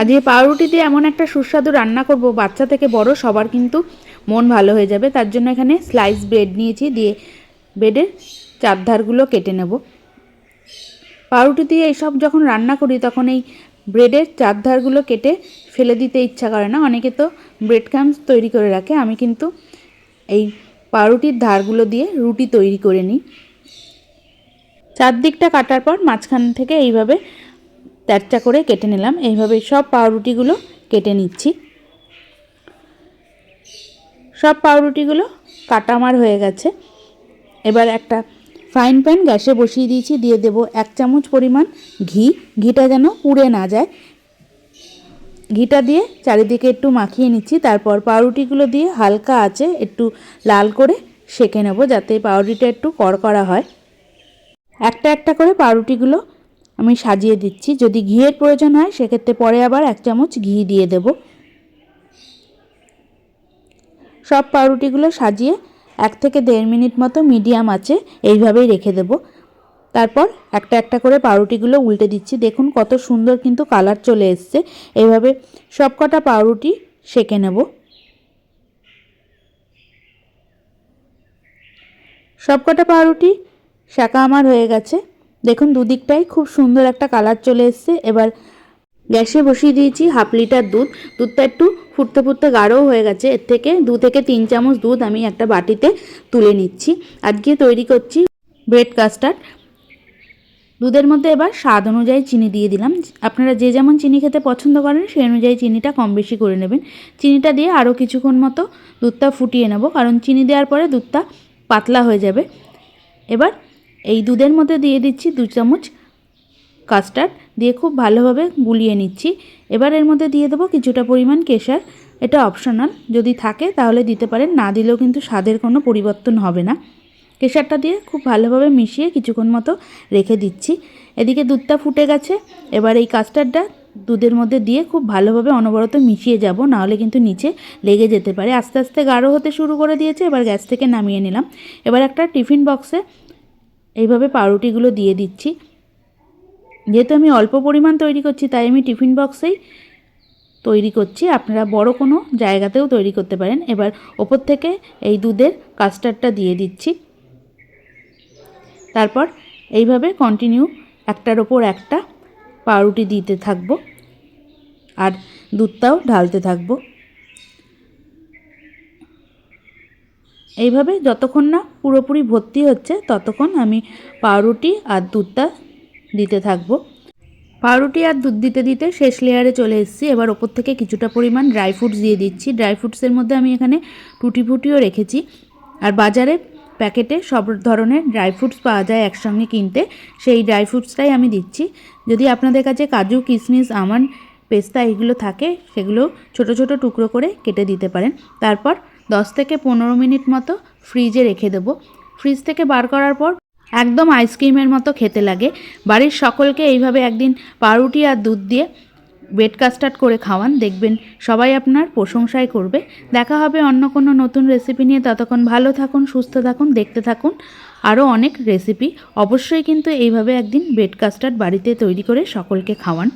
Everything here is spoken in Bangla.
আজকে পাউরুটি দিয়ে এমন একটা সুস্বাদু রান্না করব, বাচ্চা থেকে বড়, সবার কিন্তু মন ভালো হয়ে যাবে। তার জন্য এখানে স্লাইস ব্রেড নিয়েছি দিয়ে ব্রেডের চারধারগুলো কেটে নেব। পাউরুটি দিয়ে এইসব যখন রান্না করি, তখন এই ব্রেডের চারধারগুলো কেটে ফেলে দিতে ইচ্ছা করে না। অনেকে তো ব্রেড ক্রামস তৈরি করে রাখে। আমি কিন্তু এই পাউরুটির ধারগুলো দিয়ে রুটি তৈরি করে নিই। চারদিকটা কাটার পর মাঝখান থেকে এইভাবে তেরচা করে কেটে নিলাম। এইভাবে সব পাউরুটিগুলো কেটে নিচ্ছি। সব পাউরুটিগুলো কাটা আমার হয়ে গেছে। এবার একটা ফ্রাইং প্যান গ্যাসে বসিয়ে দিয়েছি, দিয়ে দেব এক চামচ পরিমাণ ঘি। ঘিটা যেন পুড়ে না যায়। ঘিটা দিয়ে চারিদিকে একটু মাখিয়ে নিচ্ছি, তারপর পাউরুটিগুলো দিয়ে হালকা আছে একটু লাল করে সেঁকে নেব, যাতে পাউরুটিটা একটু কড়কড়া হয়। একটা একটা করে পাউরুটিগুলো আমি সাজিয়ে দিচ্ছি। যদি ঘিয়ের প্রয়োজন হয়, সেক্ষেত্রে পরে আবার এক চামচ ঘি দিয়ে দেব। সব পাউরুটিগুলো সাজিয়ে এক থেকে দেড় মিনিট মতো মিডিয়াম আছে এইভাবেই রেখে দেব। তারপর একটা একটা করে পাউরুটিগুলো উল্টে দিচ্ছি। দেখুন কত সুন্দর কিন্তু কালার চলে এসছে। এইভাবে সব কটা পাউরুটি সেঁকে নেব। সব কটা পাউরুটি শাঁকা আমার হয়ে গেছে। দেখুন, দুদিকটাই খুব সুন্দর একটা কালার চলে এসছে। এবার গ্যাসে বসিয়ে দিয়েছি হাফ লিটার দুধ। দুধটা একটু ফুটতে ফুটতে গাঢ়ও হয়ে গেছে। এর থেকে দু থেকে তিন চামচ দুধ আমি একটা বাটিতে তুলে নিচ্ছি। আজকে তৈরি করছি ব্রেড কাস্টার্ড। দুধের মধ্যে এবার স্বাদ অনুযায়ী চিনি দিয়ে দিলাম। আপনারা যে যেমন চিনি খেতে পছন্দ করেন, সেই অনুযায়ী চিনিটা কম বেশি করে নেবেন। চিনিটা দিয়ে আরও কিছুক্ষণ মতো দুধটা ফুটিয়ে নেব, কারণ চিনি দেওয়ার পরে দুধটা পাতলা হয়ে যাবে। এবার এই দুধের মধ্যে দিয়ে দিচ্ছি দু চামচ কাস্টার্ড, দিয়ে খুব ভালোভাবে গুলিয়ে নিচ্ছি। এবার এর মধ্যে দিয়ে দেবো কিছুটা পরিমাণ কেশার। এটা অপশনাল যদি থাকে তাহলে দিতে পারেন, না দিলেও কিন্তু স্বাদের কোনো পরিবর্তন হবে না। কেশারটা দিয়ে খুব ভালোভাবে মিশিয়ে কিছুক্ষণ মতো রেখে দিচ্ছি। এদিকে দুধটা ফুটে গেছে, এবার এই কাস্টার্ডটা দুধের মধ্যে দিয়ে খুব ভালোভাবে অনবরত মিশিয়ে যাব, নাহলে কিন্তু নিচে লেগে যেতে পারে। আস্তে আস্তে গাঢ় হতে শুরু করে দিয়েছে, এবার গ্যাস থেকে নামিয়ে নিলাম। এবার একটা টিফিন বক্সে এইভাবে পাউরুটিগুলো দিয়ে দিচ্ছি। যেহেতু আমি অল্প পরিমাণ তৈরি করছি, তাই আমি টিফিন বক্সেই তৈরি করছি। আপনারা বড় কোনো জায়গাতেও তৈরি করতে পারেন। এবার ওপর থেকে এই দুধের কাস্টার্ডটা দিয়ে দিচ্ছি। তারপর এইভাবে কন্টিনিউ একটার ওপর একটা পাউরুটি দিতে থাকব। আর দুধটাও ঢালতে থাকব। এইভাবে যতক্ষণ না পুরোপুরি ভর্তি হচ্ছে, ততক্ষণ আমি পাউরুটি আর দুধটা দিতে থাকব। পাউরুটি আর দুধ দিতে দিতে শেষ লেয়ারে চলে এসেছি। এবার ওপর থেকে কিছুটা পরিমাণ ড্রাই ফ্রুটস দিয়ে দিচ্ছি। ড্রাই ফ্রুটসের মধ্যে আমি এখানে টুটি ফুটিও রেখেছি। আর বাজারে প্যাকেটে সব ধরনের ড্রাই ফ্রুটস পাওয়া যায় একসঙ্গে কিনতে। সেই ড্রাই ফ্রুটসটাই আমি দিচ্ছি। যদি আপনাদের কাছে কাজু কিশমিশ আমন্ড, পেস্তা এগুলো থাকে, সেগুলো ছোট ছোট টুকরো করে কেটে দিতে পারেন। তারপর দশ থেকে পনেরো মিনিট মতো ফ্রিজে রেখে দেবো। ফ্রিজ থেকে বার করার পর একদম আইসক্রিমের মতো খেতে লাগে। বাড়ির সকলকে এইভাবে একদিন পাউরুটি আর দুধ দিয়ে বেড কাস্টার্ড করে খাওয়ান। দেখবেন সবাই আপনার প্রশংসাই করবে। দেখা হবে অন্য কোনো নতুন রেসিপি নিয়ে। ততক্ষণ ভালো থাকুন, সুস্থ থাকুন, দেখতে থাকুন। আরও অনেক রেসিপি অবশ্যই কিন্তু এইভাবে একদিন বেড কাস্টার্ড বাড়িতে তৈরি করে সকলকে খাওয়ান।